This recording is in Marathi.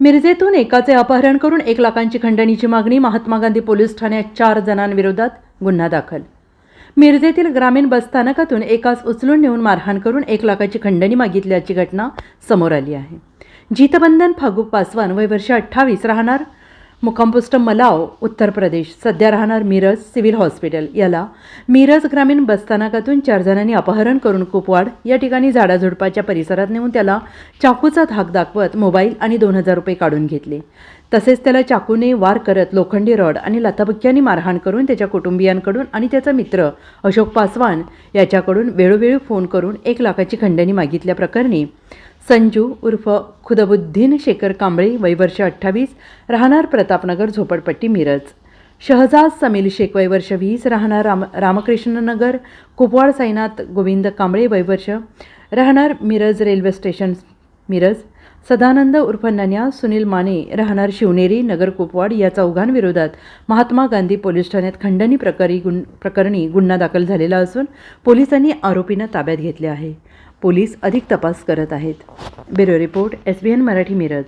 मिरजेतून एकाचे अपहरण करून एक लाखांची खंडणीची मागणी महात्मा गांधी पोलीस ठाण्यात चार जणांविरोधात गुन्हा दाखल. मिरजेतील ग्रामीण बसस्थानकातून एकास उचलून नेऊन मारहाण करून एक लाखाची खंडणी मागितल्याची घटना समोर आली आहे. जितबंधन फागू पासवान वय वर्ष अठ्ठावीस राहणार मुक्कामपोस्ट मलाव उत्तर प्रदेश. सध्या राहणार मिरज सिव्हिल हॉस्पिटल. याला मिरज ग्रामीण बसस्थानकातून चार जणांनी अपहरण करून कुपवाड. या ठिकाणी झाडाझुडपाच्या परिसरात नेऊन त्याला चाकूचा धाक दाखवत मोबाईल आणि दोन हजार रुपये काढून घेतले. तसेच त्याला चाकूने वार करत लोखंडी रॉड आणि लाथाबुक्क्यांनी मारहाण करून त्याच्या कुटुंबियांकडून आणि त्याचा मित्र अशोक पासवान याच्याकडून वेळोवेळी फोन करून एक लाखाची खंडणी मागितल्याप्रकरणी संजू उर्फ खुदबुद्दीन शेखर कांबळे वय वर्ष अठ्ठावीस राहणार प्रतापनगर झोपडपट्टी मिरज. शहजाद समील शेख वय वर्ष वीस राहणार राम रामकृष्णनगर कुपवाड साईनाथ गोविंद कांबळे वय वर्ष राहणार मिरज रेल्वे स्टेशन मिरज. सदानंद उर्फ नन्या सुनील माने राहणार शिवनेरी नगर कुपवाड या चौघांविरोधात महात्मा गांधी पोलीस ठाण्यात खंडणी प्रकरी गुन प्रकरणी गुन्हा दाखल झालेला असून पोलिसांनी आरोपींना ताब्यात घेतले आहे. पोलीस अधिक तपास करत आहेत. Bureau report S B N Marathi Miraj.